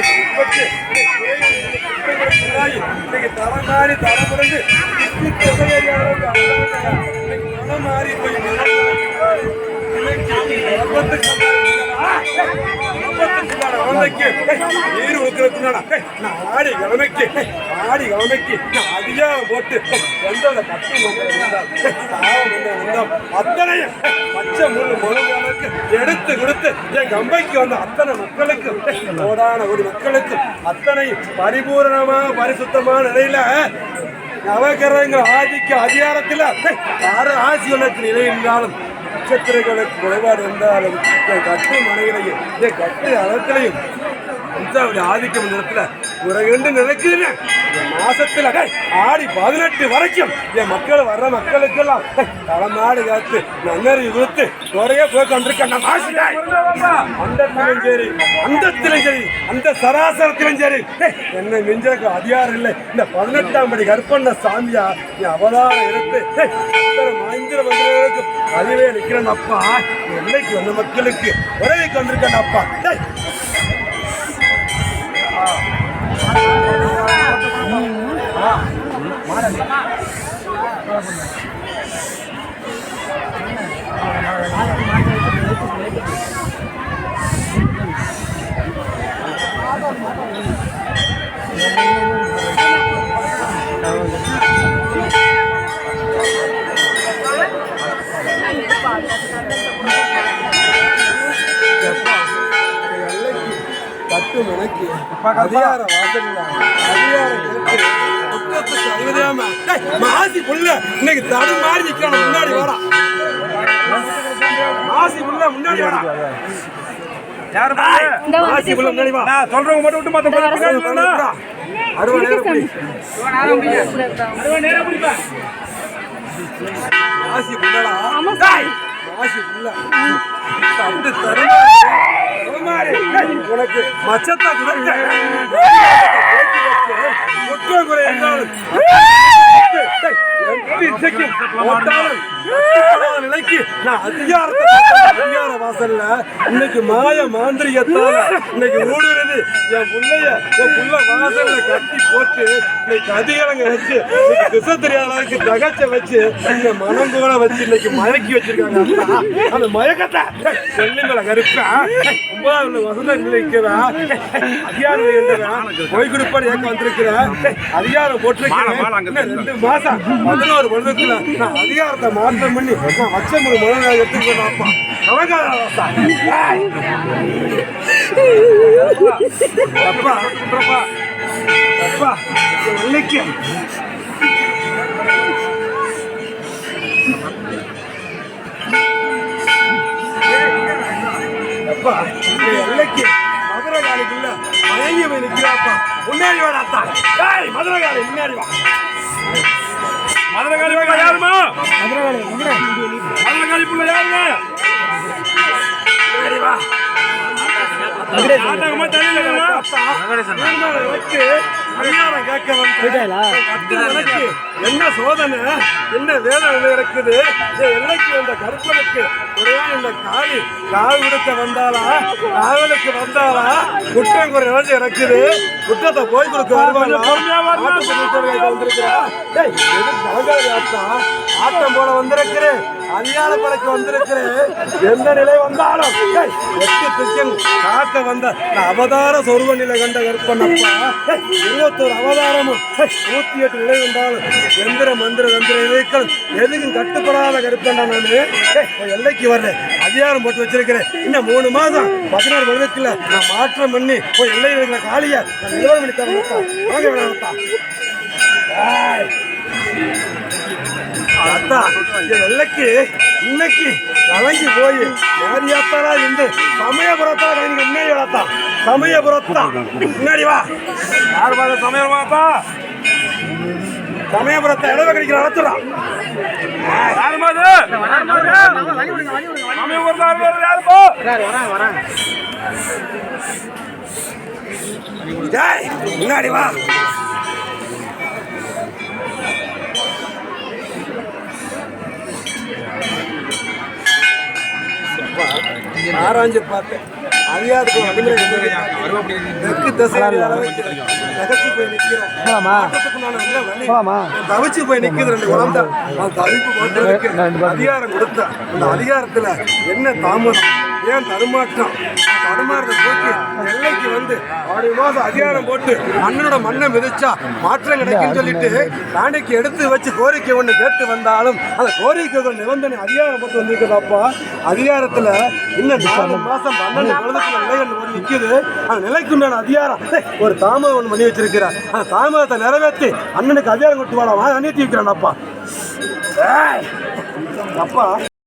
இன்னைக்கு உற்பத்தி இன்னைக்கு தரம் மாறி தரம் புரிந்து இன்னைக்கு மனம் மாறி போய் நீர் உழுக்கிறதுனால ஆடி கிழமைக்கு. ஆடி கிழமைக்கு. நான் போட்டு எந்த கட்டு வந்தோம் அத்தனையும் பச்சை முழு முழுகளுக்கு எடுத்து கொடுத்து என் கம்பைக்கு வந்த அத்தனை மக்களுக்கு கோடான ஒரு மக்களுக்கு அத்தனையும் பரிபூரணமா பரிசுத்தமான நிலையில நவகிரகங்கள் ஆதிக்க அதிகாரத்தில் யாரு ஆசி உலகத்தில் நிலை இருந்தாலும் நட்சத்திரங்களுக்கு குறைபாடு இருந்தாலும் கட்டு மனையிலையும் என் கட்டு அளத்திலையும் ஆதிக்கம் இடத்துல குறைகண்டு நினைக்கிறேன் மாசத்துல ஆடி பதினெட்டு வரைக்கும் என் மக்கள் வர்ற மக்களுக்கெல்லாம் டேய், தலைமாடு காத்து நன்னறி கொடுத்து குறைய போய் கொண்டிருக்க நான் மாசிட்டேன் அந்தத்திலும் சரி அந்தத்திலும் சரி அந்த சராசரத்திலும் சரி என்னை மிஞ்சக்கு அதிகாரம் இல்லை. இந்த பதினெட்டாம் படி கற்பண்ண சாமியா என் அவதாரம் எடுத்து மந்திர மந்திரங்களுக்கு அதுவே நிற்கிறேன் அப்பா. என்னைக்கு வந்த மக்களுக்கு உறவை கொண்டிருக்கேன் அப்பா. பத்து மணிக்கு அதிகார வாசல் அதிகார மாசி புள்ள இன்னைக்கு தடு மாறி நிக்கிறான் முன்னாடி வாடா மாசி புள்ள முன்னாடி வாடா யாரு மாசி புள்ள முன்னாடி வா நான் சொல்றவங்க மட்டும் விட்டு மத்த இந்த பின்னாடி நேரம் புடி அறுபது நேரம் புடி. மாசி புள்ளடா ஆமா டேய், மாசி புள்ள தட்டு தருமாறு தருமாறு. உனக்கு மச்சத்தா கொடுத்த 我当 நிலைக்கு நான் அதிகாரத்தை அதிகார வாசல்ல இன்னைக்கு மாய மாந்திரிகத்தால இன்னைக்கு ஊடுருது என் புள்ளைய என் புள்ள வாசல்ல கட்டி போட்டு இன்னைக்கு அதிகாரங்க வச்சு திசை தெரியாத அளவுக்கு தகச்ச வச்சு இந்த மனம் கூட வச்சு இன்னைக்கு மயக்கி வச்சிருக்காங்க. அந்த மயக்கத்தை செல்லுங்களை கருப்பா. ஒன்பதாவது வசந்த நிலைக்கிறா அதிகாரம் போய் கொடுப்பார் ஏக்க வந்திருக்கிறேன் அதிகாரம் போட்டிருக்கிறேன். ரெண்டு மாசம் பதினோரு வருடத்துல நான் அதிகாரத்தை மாற்றம் பண்ணி நான் வச்ச முழு மனதாக அப்பா கவகாரவாசா. அப்பா அப்பா அப்பா இன்னைக்கு அப்பா இந்த மதுரை காலிக்குள்ள மயங்கி போய் முன்னாடி வாடாத்தா ஏய் மதுரை காலி முன்னாடி வா மதுரை யாருமா மதுரை காளி பிள்ளை யாருங்க? நாட்டகமா தெரியல வச்சு அதிகாரம் கேட்க எனக்கு என்ன சோதனை? என்ன வேதனை இருக்குது? எல்லைக்கு வந்த கருப்பனுக்கு ஒரே இந்த காளி கால் கொடுக்க வந்தாளா? காவலுக்கு வந்தாளா? குற்றம் குறை இழந்து இருக்குது குற்றத்தை போய் கொடுக்க வருவாங்களா ஆட்டம் வந்திருக்கிறா. ஆட்டம் போல வந்திருக்கிறேன். அதிகார படைக்கு வந்திருக்கிறேன். எந்த நிலை வந்தாலும். எட்டு திக்கன் காக்க வந்த அவதார சொருவ நிலை கண்ட கற்பனப்பா. இருபத்தோரு அவதாரமும். நூத்தி எட்டு நிலை வந்தாலும் எந்திர மந்திர தந்திர இலைக்கள் எதுக்கும் கட்டுப்படாத கற்பண்டா நான். எல்லைக்கு வர்றேன். அதிகாரம் போட்டு வச்சிருக்கிறேன். இன்னும் மூணு மாதம். பதினாறு வருடத்தில் நான் மாற்றம் பண்ணி போய் எல்லையில் இருக்கிற காலியை நான் நிலவரம் பண்ணி தரேன் வாங்க வேணாம் ஏய். அத்தா என் எல்லைக்கு இன்னைக்கு கலங்கி போய் நேரியாத்தாரா இருந்து சமயபுரத்தா நீங்க முன்னாடி வளர்த்தா சமயபுரத்தா. முன்னாடி வா. யார் பார்த்த சமையல் பார்த்தா சமயபுரத்தை இடவை கிடைக்கிற நடத்துறான் யாருமா அது சமயம் யாருப்போ ஜாய் முன்னாடி வா. ஆராய்ஞ்சு பார்த்தேன் அடிமை தெற்கு அளவுக்கு நகர்ச்சி போய். போலாமா? தவிச்சு போய் நிக்குது ரெண்டு குழந்தை தவிப்பு அதிகாரம் கொடுத்த. அந்த அதிகாரத்துல என்ன தாமதம்? ஏன் தடுமாற்றம்? அந்த தடுமாறத்தை போட்டு எல்லைக்கு வந்து ஆடி மாசம் அதிகாரம் போட்டு அண்ணனோட மண்ணை மிதிச்சா மாற்றம் கிடைக்குன்னு சொல்லிட்டு காணிக்கு எடுத்து வச்சு கோரிக்கை ஒண்ணு கேட்டு வந்தாலும் அந்த கோரிக்கைகள் நிபந்தனை அதிகாரம் போட்டு வந்திருக்குதாப்பா. அதிகாரத்துல இன்னும் நாலு மாசம் பன்னெண்டு குழந்தைக்குள்ள நிலைகள் வந்து நிக்குது. அந்த நிலைக்குண்டான அதிகாரம் ஒரு தாமதம் ஒண்ணு பண்ணி வச்சிருக்கிறார். அந்த தாமதத்தை நிறைவேற்றி அண்ணனுக்கு அதிகாரம் கொடுத்து வாடா. அண்ணி வைக்கிறான் அப்பா. அப்பா.